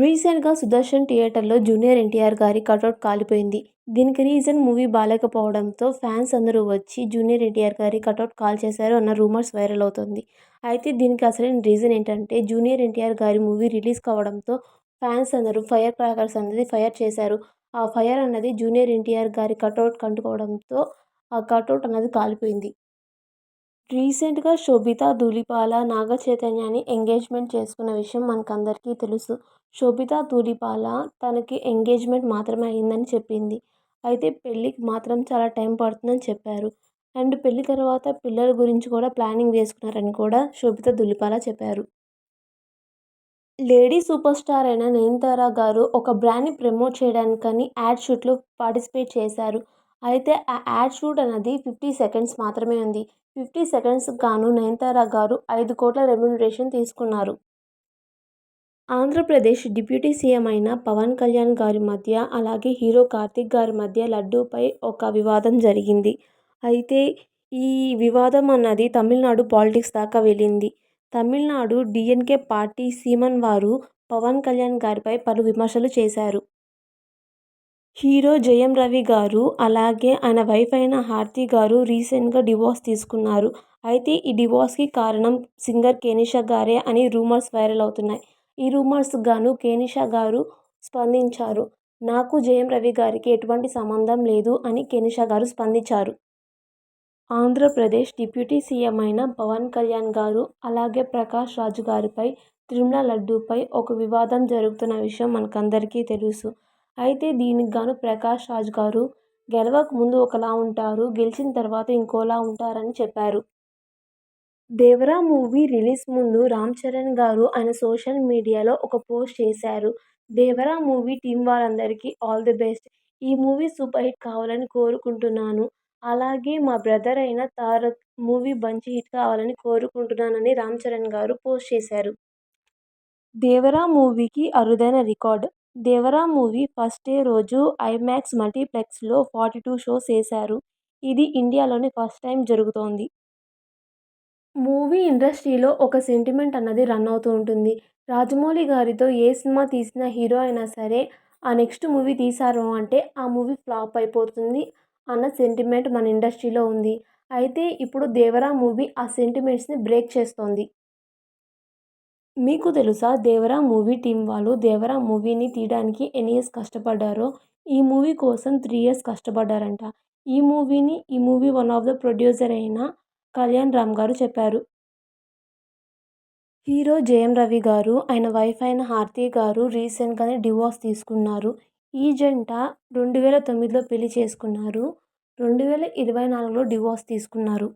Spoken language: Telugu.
రీసెంట్గా సుదర్శన్ థియేటర్లో జూనియర్ ఎన్టీఆర్ గారి కటౌట్ కాలిపోయింది. దీనికి రీజన్ మూవీ బాలేకపోవడంతో ఫ్యాన్స్ అందరూ వచ్చి జూనియర్ ఎన్టీఆర్ గారి కటౌట్ కాల్చేశారు అన్న రూమర్స్ వైరల్ అవుతుంది. అయితే దీనికి అసలైన రీజన్ ఏంటంటే junior NTR garu movie release కావడంతో ఫ్యాన్స్ అందరూ ఫైర్ క్రాకర్స్ అనేది ఫైర్ చేశారు. ఆ ఫైర్ అన్నది జూనియర్ ఎన్టీఆర్ గారి కటౌట్ కంటుకోవడంతో ఆ కటౌట్ అన్నది కాలిపోయింది. రీసెంట్గా శోభితా ధూళిపాల నాగ చైతన్యాని ఎంగేజ్మెంట్ చేసుకున్న విషయం మనకందరికీ తెలుసు. శోభితా ధూళిపాల తనకి ఎంగేజ్మెంట్ మాత్రమే అయిందని చెప్పింది. అయితే పెళ్ళికి మాత్రం చాలా టైం పడుతుందని చెప్పారు. అండ్ పెళ్ళి తర్వాత పిల్లల గురించి కూడా ప్లానింగ్ వేసుకున్నారని కూడా శోభితా ధూళిపాల చెప్పారు. లేడీ సూపర్ స్టార్ అయిన నయనతార గారు ఒక బ్రాండ్ని ప్రమోట్ చేయడానికని యాడ్ షూట్లో పార్టిసిపేట్ చేశారు. అయితే ఆ యాడ్ షూట్ అనేది ఫిఫ్టీ సెకండ్స్ మాత్రమే ఉంది. ఫిఫ్టీ సెకండ్స్ గాను నయనతార గారు ఐదు కోట్ల రెమ్యునరేషన్ తీసుకున్నారు. ఆంధ్రప్రదేశ్ డిప్యూటీ సీఎం అయిన పవన్ కళ్యాణ్ గారి మధ్య అలాగే హీరో కార్తిక్ గారి మధ్య లడ్డూపై ఒక వివాదం జరిగింది. అయితే ఈ వివాదం అన్నది తమిళనాడు పాలిటిక్స్ దాకా వెళ్ళింది. తమిళనాడు డిఎన్కే పార్టీ సీమన్ వారు పవన్ కళ్యాణ్ గారిపై పలు విమర్శలు చేశారు. హీరో జయం రవి గారు అలాగే ఆయన వైఫ్ అయిన హారతి గారు రీసెంట్గా డివోర్స్ తీసుకున్నారు. అయితే ఈ డివోర్స్కి కారణం సింగర్ కేనిషా గారే అని రూమర్స్ వైరల్ అవుతున్నాయి. ఈ రూమర్స్ గాను కేనిషా గారు స్పందించారు. నాకు జయం రవి గారికి ఎటువంటి సంబంధం లేదు అని కేనిషా గారు స్పందించారు. ఆంధ్రప్రదేశ్ డిప్యూటీ సీఎం అయిన పవన్ కళ్యాణ్ గారు అలాగే ప్రకాష్ రాజు గారిపై తిరుమల లడ్డూపై ఒక వివాదం జరుగుతున్న విషయం మనకందరికీ తెలుసు. అయితే దీనికి గాను ప్రకాష్ రాజ్ గారు గెలవక ముందు ఒకలా ఉంటారు గెలిచిన తర్వాత ఇంకోలా ఉంటారని చెప్పారు. దేవరా మూవీ రిలీజ్ ముందు రామ్ చరణ్ గారు ఆయన సోషల్ మీడియాలో ఒక పోస్ట్ చేశారు. దేవరా మూవీ టీం వారందరికీ ఆల్ ది బెస్ట్. ఈ మూవీ సూపర్ హిట్ కావాలని కోరుకుంటున్నాను. అలాగే మా బ్రదర్ అయిన తారక్ మూవీ మంచి హిట్ కావాలని కోరుకుంటున్నానని రామ్ చరణ్ గారు పోస్ట్ చేశారు. దేవరా మూవీకి అరుదైన record. Devara movie first day రోజు ఐమాక్స్ మల్టీప్లెక్స్లో ఫార్టీ టూ షోస్ వేశారు. ఇది ఇండియాలోనే ఫస్ట్ టైం జరుగుతోంది. మూవీ ఇండస్ట్రీలో ఒక సెంటిమెంట్ అన్నది రన్ అవుతూ ఉంటుంది. రాజమౌళి గారితో ఏ సినిమా తీసిన హీరో అయినా సరే ఆ నెక్స్ట్ మూవీ తీశారు అంటే ఆ మూవీ ఫ్లాప్ అయిపోతుంది అన్న సెంటిమెంట్ మన ఇండస్ట్రీలో ఉంది. అయితే ఇప్పుడు దేవరా మూవీ ఆ సెంటిమెంట్స్ని బ్రేక్ చేస్తోంది. మీకు తెలుసా దేవరా మూవీ టీం వాళ్ళు దేవరా మూవీని తీయడానికి ఎన్ని ఇయర్స్ కష్టపడ్డారో? ఈ మూవీ కోసం త్రీ ఇయర్స్ కష్టపడ్డారంట. ఈ మూవీని ఈ movie one of the producer అయిన కళ్యాణ్ రామ్ గారు చెప్పారు. హీరో జయం రవి గారు ఆయన వైఫ్ అయిన హార్తి గారు రీసెంట్గానే డివోర్స్ తీసుకున్నారు. ఈ జంట రెండు వేల తొమ్మిదిలో పెళ్ళి చేసుకున్నారు. రెండు వేల ఇరవై నాలుగులో డివోర్స్ తీసుకున్నారు.